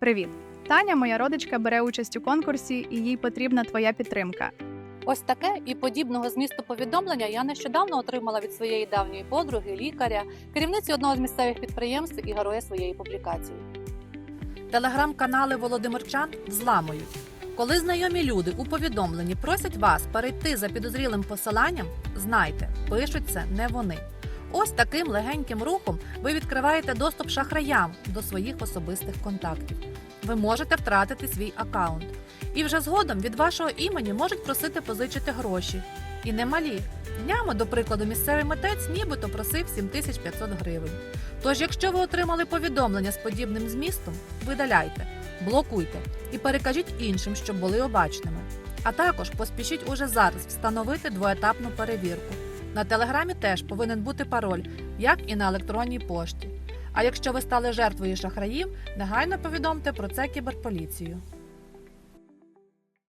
Привіт! Таня, моя родичка, бере участь у конкурсі, і їй потрібна твоя підтримка. Ось таке і подібного змісту повідомлення я нещодавно отримала від своєї давньої подруги, лікаря, керівниці одного з місцевих підприємств і героя своєї публікації. Телеграм-канали Володимирчан взламують. Коли знайомі люди у повідомленні просять вас перейти за підозрілим посиланням, знайте, пишуть це не вони. Ось таким легеньким рухом ви відкриваєте доступ шахраям до своїх особистих контактів. Ви можете втратити свій аккаунт. І вже згодом від вашого імені можуть просити позичити гроші. І немалі. Днями, до прикладу, місцевий митець нібито просив 7500 гривень. Тож, якщо ви отримали повідомлення з подібним змістом, видаляйте, блокуйте і перекажіть іншим, щоб були обачними. А також поспішіть уже зараз встановити двоетапну перевірку. На телеграмі теж повинен бути пароль, як і на електронній пошті. А якщо ви стали жертвою шахраїв, негайно повідомте про це кіберполіцію.